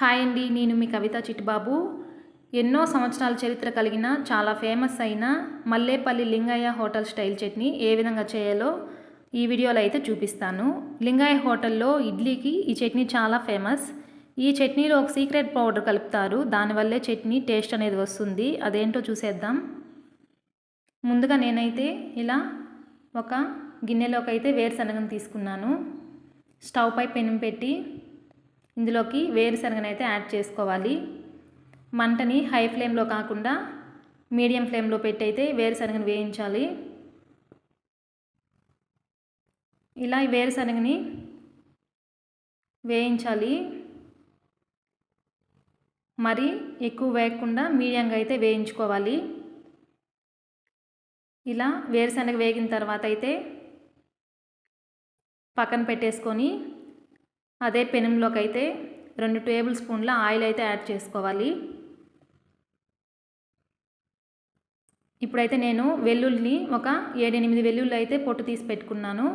Hi అండి నేను మీ కవిత చిట్టిబాబు ఎన్నో సంవత్సరాల చరిత్ర కలిగిన చాలా ఫేమస్ అయిన మల్లేపల్లి లింగయ్య హోటల్ స్టైల్ చట్నీ ఏ విధంగా చేయాలో ఈ వీడియోలో అయితే చూపిస్తాను. లింగయ్య హోటల్లో ఇడ్లీకి ఈ చట్నీ చాలా ఫేమస్. ఈ చట్నీలో ఒక సీక్రెట్ పౌడర్ కలుపుతారు. దానివల్లే చట్నీ టేస్ట్ అనేది వస్తుంది. అదేంటో చూసేద్దాం. ముందుగా నేనైతే ఇలా ఒక గిన్నెలోకి అయితే వేరుశనగను తీసుకున్నాను. స్టవ్ పై పెనం పెట్టి ఇందులోకి వేరుశనగనైతే యాడ్ చేసుకోవాలి. మంటని హై ఫ్లేమ్లో కాకుండా మీడియం ఫ్లేమ్లో పెట్టి అయితే వేరుశనగను వేయించాలి. ఇలా ఈ వేరుశనగని వేయించాలి. మరి ఎక్కువ వేయకుండా మీడియంగా అయితే వేయించుకోవాలి. ఇలా వేరుశనగ వేగిన తర్వాత అయితే పక్కన పెట్టేసుకొని అదే పెనంలోకి అయితే రెండు టేబుల్ స్పూన్ల ఆయిల్ అయితే యాడ్ చేసుకోవాలి. ఇప్పుడైతే నేను వెల్లుల్లిని ఒక ఏడెనిమిది వెల్లుల్లి అయితే పొట్టు తీసి పెట్టుకున్నాను.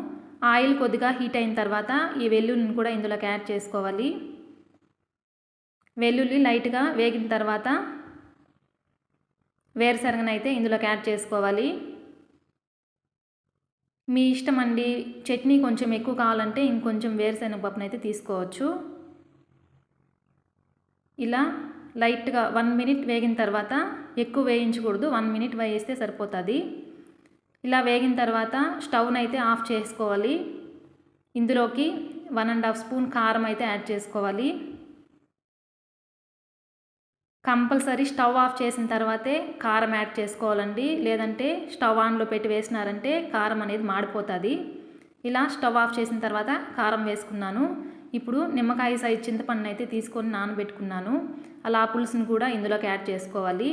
ఆయిల్ కొద్దిగా హీట్ అయిన తర్వాత ఈ వెల్లుల్లిని కూడా ఇందులోకి యాడ్ చేసుకోవాలి. వెల్లుల్లి లైట్గా వేగిన తర్వాత వేరుశనగనైతే ఇందులోకి యాడ్ చేసుకోవాలి. మీ ఇష్టం అండి చట్నీ కొంచెం ఎక్కువ కావాలంటే ఇంకొంచెం వేరుశనగ పప్పును అయితే తీసుకోవచ్చు. ఇలా లైట్గా వన్ మినిట్ వేగిన తర్వాత ఎక్కువ వేయించకూడదు. వన్ మినిట్ వేయిస్తే సరిపోతుంది. ఇలా వేగిన తర్వాత స్టవ్ను అయితే ఆఫ్ చేసుకోవాలి. ఇందులోకి వన్ అండ్ హాఫ్ స్పూన్ కారం అయితే యాడ్ చేసుకోవాలి. కంపల్సరీ స్టవ్ ఆఫ్ చేసిన తర్వాతే కారం యాడ్ చేసుకోవాలండి. లేదంటే స్టవ్ ఆన్లో పెట్టి వేసినారంటే కారం అనేది మాడిపోతుంది. ఇలా స్టవ్ ఆఫ్ చేసిన తర్వాత కారం వేసుకున్నాను. ఇప్పుడు నిమ్మకాయ సైజ్ చింతపండు అయితే తీసుకొని నానబెట్టుకున్నాను. అలా పులుసుని కూడా ఇందులోకి యాడ్ చేసుకోవాలి.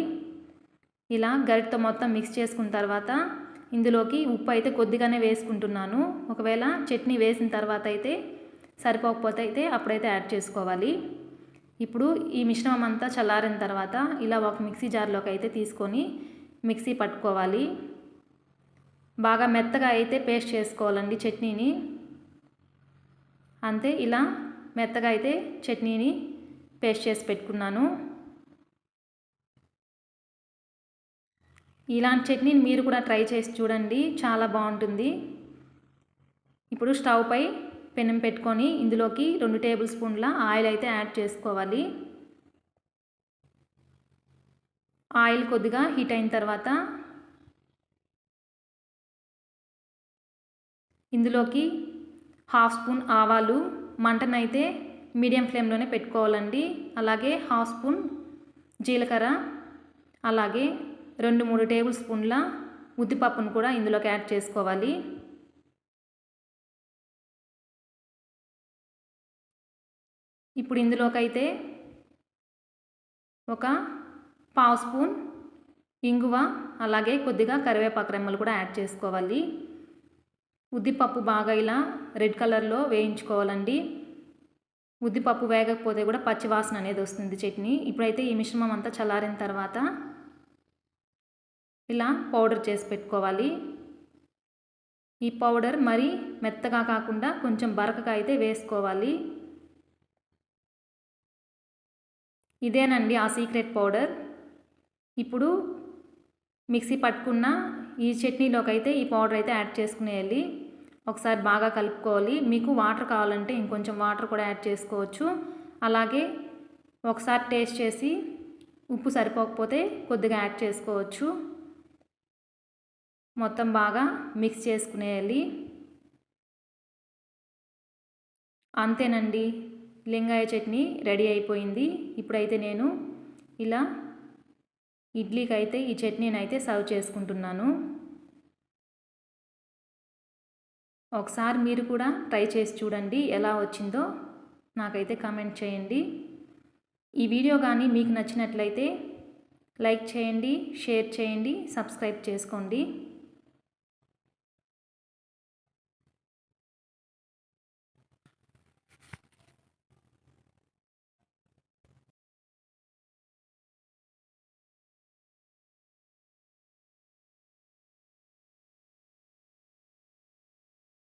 ఇలా గరిటతో మొత్తం మిక్స్ చేసుకున్న తర్వాత ఇందులోకి ఉప్పు అయితే కొద్దిగానే వేసుకుంటున్నాను. ఒకవేళ చట్నీ వేసిన తర్వాత అయితే సరిపోకపోతే అయితే అప్పుడైతే యాడ్ చేసుకోవాలి. ఇప్పుడు ఈ మిశ్రమం అంతా చల్లారిన తర్వాత ఇలా ఒక మిక్సీ జార్లోకి అయితే తీసుకొని మిక్సీ పట్టుకోవాలి. బాగా మెత్తగా అయితే పేస్ట్ చేసుకోవాలండి చట్నీని. అంతే ఇలా మెత్తగా అయితే చట్నీని పేస్ట్ చేసి పెట్టుకున్నాను. ఇలాంటి చట్నీని మీరు కూడా ట్రై చేసి చూడండి చాలా బాగుంటుంది. ఇప్పుడు స్టవ్ పై పెనం పెట్టుకొని ఇందులోకి రెండు టేబుల్ స్పూన్ల ఆయిల్ అయితే యాడ్ చేసుకోవాలి. ఆయిల్ కొద్దిగా హీట్ అయిన తర్వాత ఇందులోకి హాఫ్ స్పూన్ ఆవాలు మంటనైతే మీడియం ఫ్లేమ్లోనే పెట్టుకోవాలండి. అలాగే హాఫ్ స్పూన్ జీలకర్ర అలాగే రెండు మూడు టేబుల్ స్పూన్ల ఉద్దిపప్పును కూడా ఇందులోకి యాడ్ చేసుకోవాలి. ఇప్పుడు ఇందులోకైతే ఒక పావు స్పూన్ ఇంగువ అలాగే కొద్దిగా కరివేపాకు రెమ్మలు కూడా యాడ్ చేసుకోవాలి. ఉద్దిపప్పు బాగా ఇలా రెడ్ కలర్లో వేయించుకోవాలండి. ఉద్దిపప్పు వేగకపోతే కూడా పచ్చివాసన అనేది వస్తుంది చట్నీ. ఇప్పుడైతే ఈ మిశ్రమం అంతా చల్లారిన తర్వాత ఇలా పౌడర్ చేసి పెట్టుకోవాలి. ఈ పౌడర్ మరి మెత్తగా కాకుండా కొంచెం బరకగా అయితే వేసుకోవాలి. ఇదేనండి ఆ సీక్రెట్ పౌడర్. ఇప్పుడు మిక్సీ పట్టుకున్న ఈ చట్నీలోకి అయితే ఈ పౌడర్ అయితే యాడ్ చేసుకునేయాలి. ఒకసారి బాగా కలుపుకోవాలి. మీకు వాటర్ కావాలంటే ఇంకొంచెం వాటర్ కూడా యాడ్ చేసుకోవచ్చు. అలాగే ఒకసారి టేస్ట్ చేసి ఉప్పు సరిపోకపోతే కొద్దిగా యాడ్ చేసుకోవచ్చు. మొత్తం బాగా మిక్స్ చేసుకునేయాలి. అంతేనండి. లింగాయ చట్నీ రెడీ అయిపోయింది. ఇప్పుడైతే నేను ఇలా ఇడ్లీకి అయితే ఈ చట్నీని అయితే సర్వ్ చేసుకుంటున్నాను. ఒకసారి మీరు కూడా ట్రై చేసి చూడండి ఎలా వచ్చిందో నాకైతే కామెంట్ చేయండి. ఈ వీడియో కానీ మీకు నచ్చినట్లయితే లైక్ చేయండి షేర్ చేయండి సబ్స్క్రైబ్ చేసుకోండి.